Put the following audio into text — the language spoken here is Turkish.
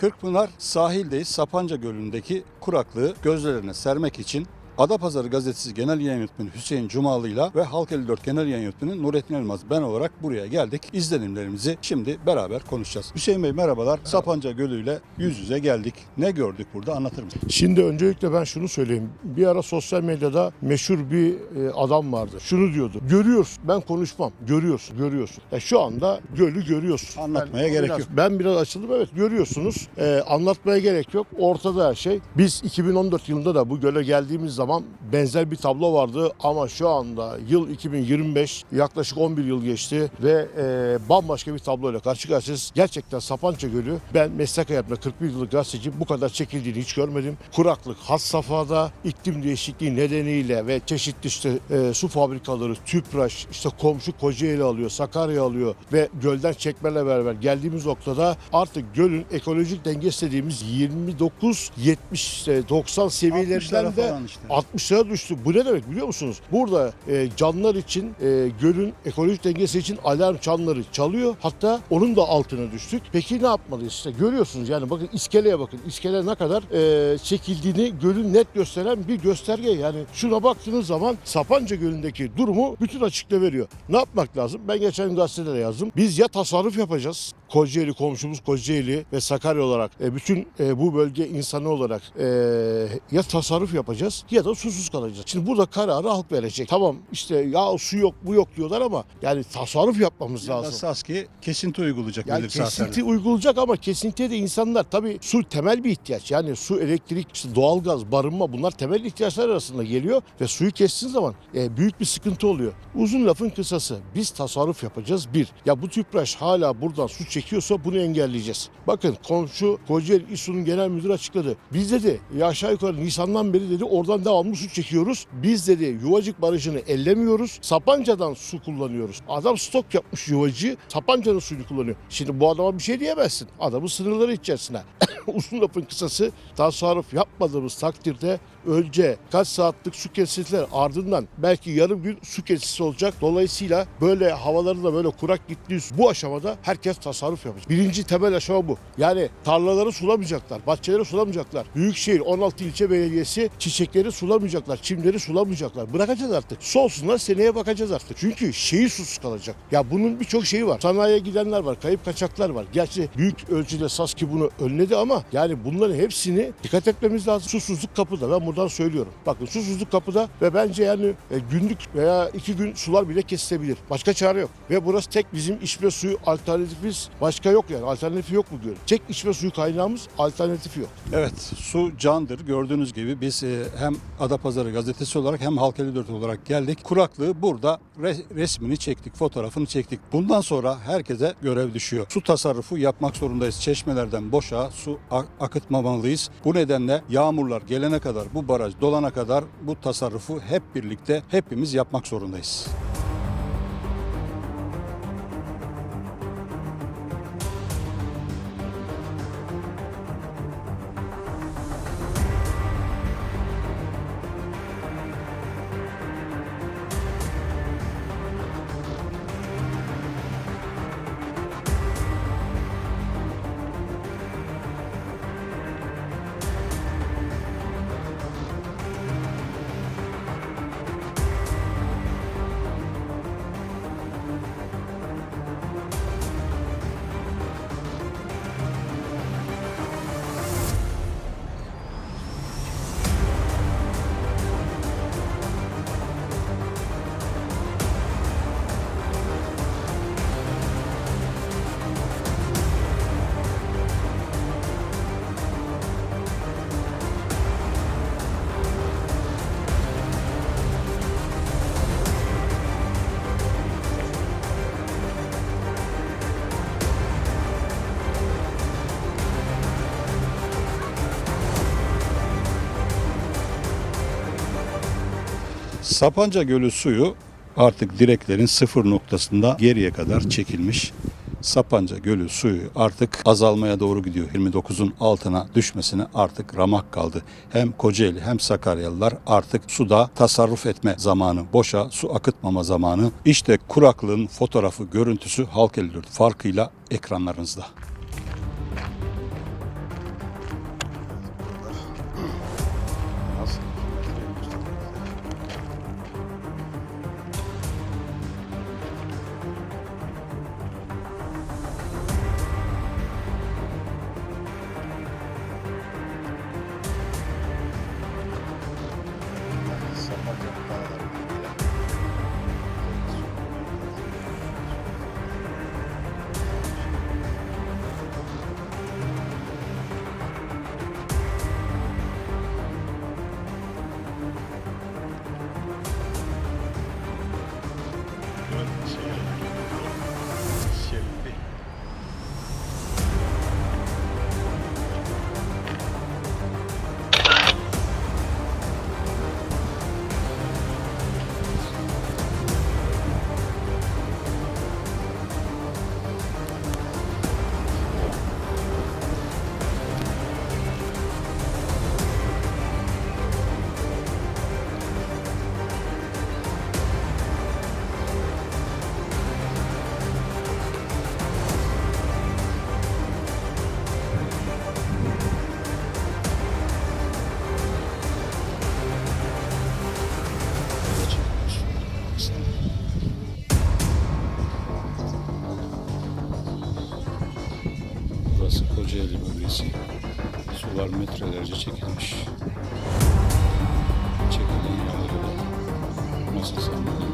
Kırkpınar sahildeyiz. Sapanca Gölü'ndeki kuraklığı gözlerine sermek için Adapazarı Gazetesi Genel Yayın Yönetmeni Hüseyin Cumalı'yla ve Halk 54 Genel Yayın Yönetmeni Nurettin Elmaz ben olarak buraya geldik. İzlenimlerimizi şimdi beraber konuşacağız. Hüseyin Bey merhabalar. Sapanca Gölü ile yüz yüze geldik. Ne gördük burada anlatır mısınız? Şimdi öncelikle ben şunu söyleyeyim. Bir ara sosyal medyada meşhur bir e, adam vardı. Şunu diyordu. Görüyorsun. Ben konuşmam. Görüyorsun. Görüyorsun. Ya şu anda gölü görüyorsun. Anlatmaya Ben- gerek biraz- yok. Ben biraz açıldım. Evet görüyorsunuz. E, anlatmaya gerek yok. Ortada her şey. Biz 2014 yılında da bu göle geldiğimiz zaman man benzer bir tablo vardı ama şu anda yıl 2025 yaklaşık 11 yıl geçti ve e, bambaşka bir tabloyla karşı karşıyayız. Gerçekten Sapanca Gölü ben meslek hayatımda 41 yıllık gazeteci bu kadar çekildiğini hiç görmedim. Kuraklık has safhada iklim değişikliği nedeniyle ve çeşitli işte e, su fabrikaları, tüpraş, işte komşu Kocaeli alıyor, Sakarya alıyor ve gölden çekmelerle beraber geldiğimiz noktada artık gölün ekolojik dengesi dediğimiz 29 70 90 seviyelerinden de işte. 60'a suya düştü. Bu ne demek biliyor musunuz? Burada e, canlar için, e, gölün ekolojik dengesi için alarm çanları çalıyor. Hatta onun da altına düştük. Peki ne yapmalıyız? İşte görüyorsunuz yani bakın iskeleye bakın. İskele ne kadar e, çekildiğini gölün net gösteren bir gösterge. Yani şuna baktığınız zaman Sapanca Gölü'ndeki durumu bütün açıkta veriyor. Ne yapmak lazım? Ben geçen gazetede yazdım. Biz ya tasarruf yapacağız Kocaeli komşumuz Kocaeli ve Sakarya olarak e, bütün e, bu bölge insanı olarak e, ya tasarruf yapacağız ya da susuz kalacağız. Şimdi burada kararı halk verecek. Tamam işte ya su yok bu yok diyorlar ama yani tasarruf yapmamız Ya lazım. Saski kesinti uygulayacak Yani belli saatlerde. kesinti uygulayacak ama kesintiye de insanlar tabii su temel bir ihtiyaç. Yani su, elektrik, işte doğalgaz, barınma bunlar temel ihtiyaçlar arasında geliyor ve suyu kestiğin zaman e, büyük bir sıkıntı oluyor. Uzun lafın kısası biz tasarruf yapacağız bir. Ya bu tüpraş hala buradan su çekiyorsa bunu engelleyeceğiz. Bakın komşu Kocaeli İSU'nun genel müdürü açıkladı. Biz dedi ya aşağı yukarı Nisan'dan beri dedi oradan devamlı su çekiyoruz. Biz dedi Yuvacık Barajı'nı ellemiyoruz. Sapanca'dan su kullanıyoruz. Adam stok yapmış Yuvacığı Sapanca'nın suyunu kullanıyor. Şimdi bu adama bir şey diyemezsin. Adamın sınırları içerisinde. Uzun lafın kısası tasarruf yapmadığımız takdirde önce kaç saatlik su kesintiler ardından belki yarım gün su kesintisi olacak. Dolayısıyla böyle havaları da böyle kurak gittiği bu aşamada herkes tasarruf yapacak. Birinci temel aşama bu. Yani tarlaları sulamayacaklar, bahçeleri sulamayacaklar. Büyükşehir 16 ilçe belediyesi çiçekleri sulamayacaklar, çimleri sulamayacaklar. Bırakacağız artık. Su olsunlar seneye bakacağız artık. Çünkü şehir susuz kalacak. Ya bunun birçok şeyi var. Sanayiye gidenler var, kayıp kaçaklar var. Gerçi büyük ölçüde SASKİ bunu önledi ama yani bunların hepsini dikkat etmemiz lazım. Susuzluk kapıda. Ben buradan söylüyorum. Bakın susuzluk kapıda ve bence yani e, günlük veya iki gün sular bile kesilebilir. Başka çare yok. Ve burası tek bizim içme suyu alternatifimiz başka yok yani. Alternatifi yok bu gölün. Tek içme suyu kaynağımız alternatifi yok. Evet, su candır. Gördüğünüz gibi biz e, hem Adapazarı gazetesi olarak hem Halk 54 olarak geldik. Kuraklığı burada re- resmini çektik, fotoğrafını çektik. Bundan sonra herkese görev düşüyor. Su tasarrufu yapmak zorundayız. Çeşmelerden boşa su akıtmamalıyız. Bu nedenle yağmurlar gelene kadar, bu baraj dolana kadar bu tasarrufu hep birlikte hepimiz yapmak zorundayız. Sapanca Gölü suyu artık direklerin sıfır noktasında geriye kadar çekilmiş. Sapanca Gölü suyu artık azalmaya doğru gidiyor. 29'un altına düşmesine artık ramak kaldı. Hem Kocaeli hem Sakaryalılar artık suda tasarruf etme zamanı, boşa su akıtmama zamanı. İşte kuraklığın fotoğrafı, görüntüsü Halk 54 farkıyla ekranlarınızda. Kocaeli bölgesi. Sular metrelerce çekilmiş. Çekilen de nasıl sanırım